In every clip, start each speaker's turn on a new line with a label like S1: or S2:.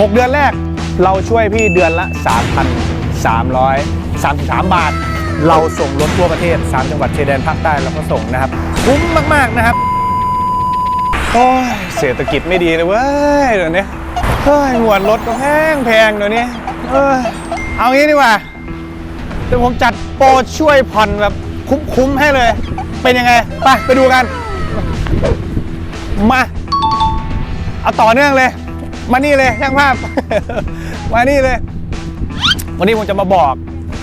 S1: 6 เดือนแรกเราช่วยพี่เดือนละ 3,333 บาท เราส่งรถทั่วประเทศ 3 จังหวัดชายแดนภาคใต้เราก็ส่งนะครับ คุ้มมาก ๆ นะครับ โอ้ย เศรษฐกิจไม่ดีเลยเว้ยเดี๋ยวนี้เฮ้ยหวดรถก็แพงแพงเดี๋ยวนี้เออเอางี้ดีกว่าเดี๋ยวผมจัดโปรช่วยผ่อนแบบคุ้มๆให้เลย เป็นยังไง ไป ไปดูกัน มา เอาต่อเนื่องเลย มานี่เลยช่างภาพ มานี่เลย วันนี้ผมจะมาบอก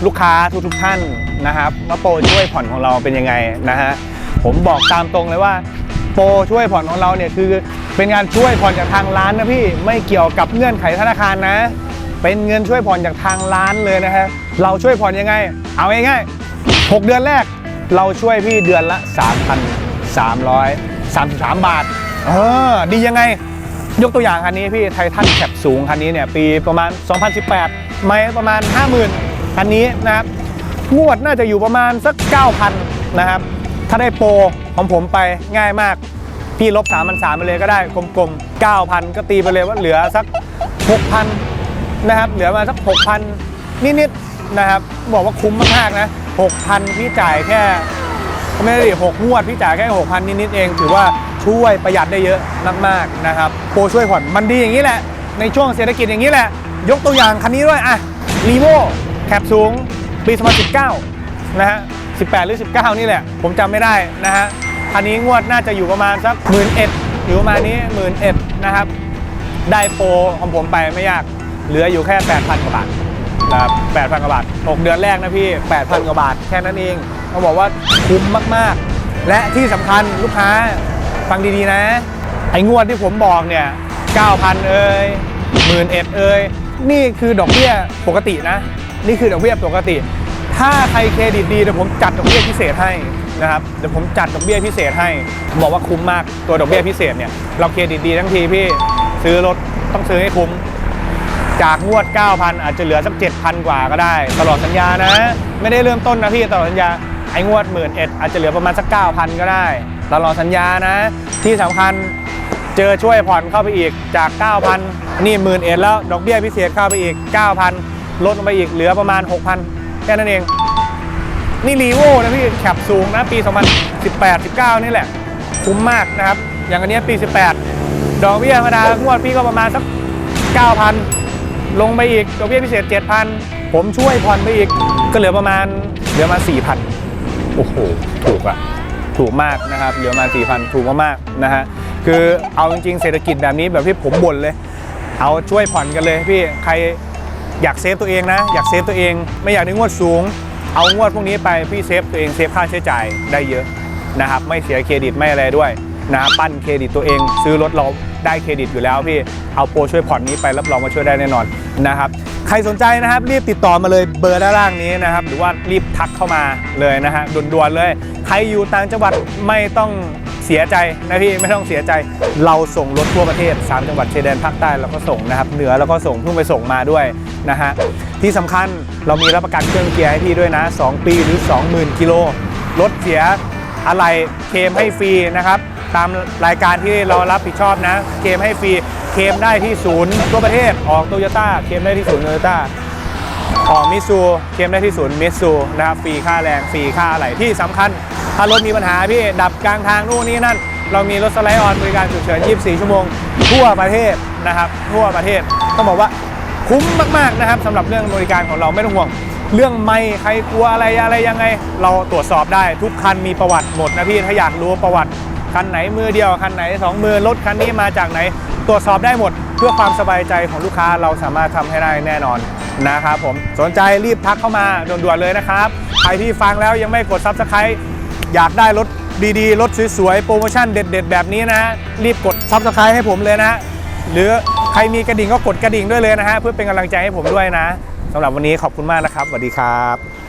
S1: ลูกค้าทุกๆท่านนะครับว่าโปรช่วยผ่อนของเราเป็นยังไงนะฮะผมบอกตามตรงเลยว่า โปรช่วยผ่อนของเราเนี่ยคือ เป็นงานช่วยผ่อนจากทางร้านนะพี่ไม่เกี่ยวกับเงื่อนไขธนาคารนะ เป็นเงินช่วยผ่อนจากทางร้านเลยนะฮะเราช่วยผ่อนยังไง เอาง่ายๆ6เดือนแรก เราช่วยพี่เดือนละ 3,333 บาทเออดียังไง ยกตัวอย่างคันนี้พี่ไททันแคปสูงคันนี้เนี่ยปีประมาณ 2018 ไม่ประมาณ 50,000 คันนี้นะครับ งวดน่าจะอยู่ประมาณสัก 9,000 นะครับ ถ้าได้โปรของผมไปง่ายมาก พี่ลบ3 3 0 0ไปเลยก็ได้กลมๆ 9,000 ก็ตีไปเลยว่าเหลือสัก 6,000 นะครับ เหลือมาสัก 6,000 นิดๆ นะครับ บอกว่าคุ้มมากๆ นะ 6,000 พี่จ่ายแค่ ไม่ได้ดิหกงวดพี่จ่ายแค่ 6,000 นิดๆ เองถือว่า ช่วยประหยัดได้เยอะมากๆนะครับโปรช่วยผ่อนมันดีอย่างนี้แหละ ในช่วงเศรษฐกิจอย่างนี้แหละ ยกตัวอย่างคันนี้ด้วยอะรีโวแคปสูงปี2019 นะฮะ 18 หรือ 19 นี่แหละ ผมจำไม่ได้นะฮะคันนี้งวดน่าจะอยู่ประมาณสักหมื่นเอ็ดอยู่ประมาณนี้หมื่นเอ็ดนะครับ ได้โปรของผมไปไม่ยาก เหลืออยู่แค่ 8,000 กว่าบาทนะครับ8,000 กว่าบาท 6 เดือนแรกนะพี่ 8,000 กว่าบาท แค่นั้นเองต้องบอกว่าคุ้มมาก ๆ และที่สำคัญลูกค้า ฟังดีๆนะ ไอ้งวดที่ผมบอกเนี่ย 9,000 เอ่ย11,000เอ่ยนี่คือดอกเบี้ยปกตินะ นี่คือดอกเบี้ยปกติ ถ้าใครเครดิตดีเดี๋ยวผมจัดดอกเบี้ยพิเศษให้นะครับเดี๋ยวผมจัดดอกเบี้ยพิเศษให้ผมบอกว่าคุ้มมากตัวดอกเบี้ยพิเศษเนี่ยเราเครดิตดีทั้งทีพี่ซื้อรถต้องซื้อให้คุ้ม จากงวด 9,000 อาจจะเหลือสัก 7,000 กว่าก็ได้ ตลอดสัญญานะ ไม่ได้เริ่มต้นนะพี่ตลอดสัญญาไอ้งวด1 1 0 0อาจจะเหลือประมาณสัก 9,000 ก็ได้ ตลอดสัญญานะ ที่สำคัญเจอช่วยผ่อนเข้าไปอีกจาก 9,000 นี่1 1 0 0แล้ว ดอกเบี้ยพิเศษเข้าไปอีก 9,000 ลดลงไปอีกเหลือประมาณ 6,000 แค่นั้นเอง นี่รีโวนะพี่แคปสูงนะปี 2018 19 นี่แหละ คุ้มมากนะครับ อย่างอันนี้ปี 18 ดอกเบี้ยธรรมดางวดพี่ก็ประมาณสัก 9,000 ลงไปอีก ดอกเบี้ยพิเศษ 7,000 ผมช่วยผ่อนไปอีกก็เหลือประมาณเหลือมา4,000 โอ้โห ถูกอะ ถูกมากนะครับเหลือมา4,000ถูกมากๆนะฮะคือเอาจริงๆเศรษฐกิจแบบนี้แบบที่ผมบ่นเลย เอาช่วยผ่อนกันเลยพี่ใครอยากเซฟตัวเองนะ อยากเซฟตัวเองไม่อยากได้งวดสูง เอางวดพวกนี้ไปพี่เซฟตัวเองเซฟค่าใช้จ่ายได้เยอะนะครับไม่เสียเครดิตไม่อะไรด้วยนะปั้นเครดิตตัวเอง ซื้อรถเราได้เครดิตอยู่แล้วพี่เอาโปรช่วยผ่อนนี้ไปรับรองว่าช่วยได้แน่นอนนะครับ ครสนใจนะครับรีบติดต่อมาเลยเบอร์ด้านล่างนี้นะครับ หรือว่ารีบทักเข้ามาเลยนะฮะด่วนๆเลย ใครอยู่ต่างจังหวัดไม่ต้องเสียใจนะพี่ไม่ต้องเสียใจ เราส่งรถทั่วประเทศ 3 จังหวัดชายแดนภาคใต้เราก็ส่งนะครับเหนือเราก็ส่งเพิ่งไปส่งมาด้วยนะฮะที่สำคัญเรามีรับประกันเครื่องเกียร์ให้พี่ด้วยนะ 2 ปีหรือ 20,000กิโลรถเสียอะไรเคมให้ฟรีนะครับ ตามรายการที่เรารับผิดชอบนะ เคมให้ฟรีเคมได้ที่ศูนย์ทั่วประเทศออกโตโยต้าเคมได้ที่ศูนย์โตโยต้าของมิซูเคมได้ที่ศูนย์มิซูนะครับฟรีค่าแรงฟรีค่าอะไรที่สำคัญ ถ้ารถมีปัญหาพี่ดับกลางทางนู่นนี่นั่น เรามีรถสไลด์ออนบริการฉุกเฉิน 24 ชั่วโมง ทั่วประเทศนะครับ ทั่วประเทศต้องบอกว่าคุ้มมาก ๆ นะครับสำหรับเรื่องบริการของเราไม่ต้องห่วง เรื่องไม่ใครกลัวอะไรอะไรยังไง เราตรวจสอบได้ทุกคันมีประวัติหมดนะพี่ถ้าอยากรู้ประวัติ คันไหนมือเดียวคันไหนสองมือรถคันนี้มาจากไหน ตรวจสอบได้หมด เพื่อความสบายใจของลูกค้าเราสามารถทำให้ได้แน่นอนนะครับผมสนใจรีบทักเข้ามาด่วนๆเลยนะครับใครที่ฟังแล้วยังไม่กด Subscribe อยากได้รถดีๆ รถสวยๆ โปรโมชั่นเด็ด ๆ แบบนี้นะ รีบกด Subscribe ให้ผมเลยนะฮะหรือใครมีกระดิ่งก็กดกระดิ่งด้วยเลยนะฮะเพื่อเป็นกำลังใจให้ผมด้วยนะสำหรับวันนี้ขอบคุณมากนะครับสวัสดีครับ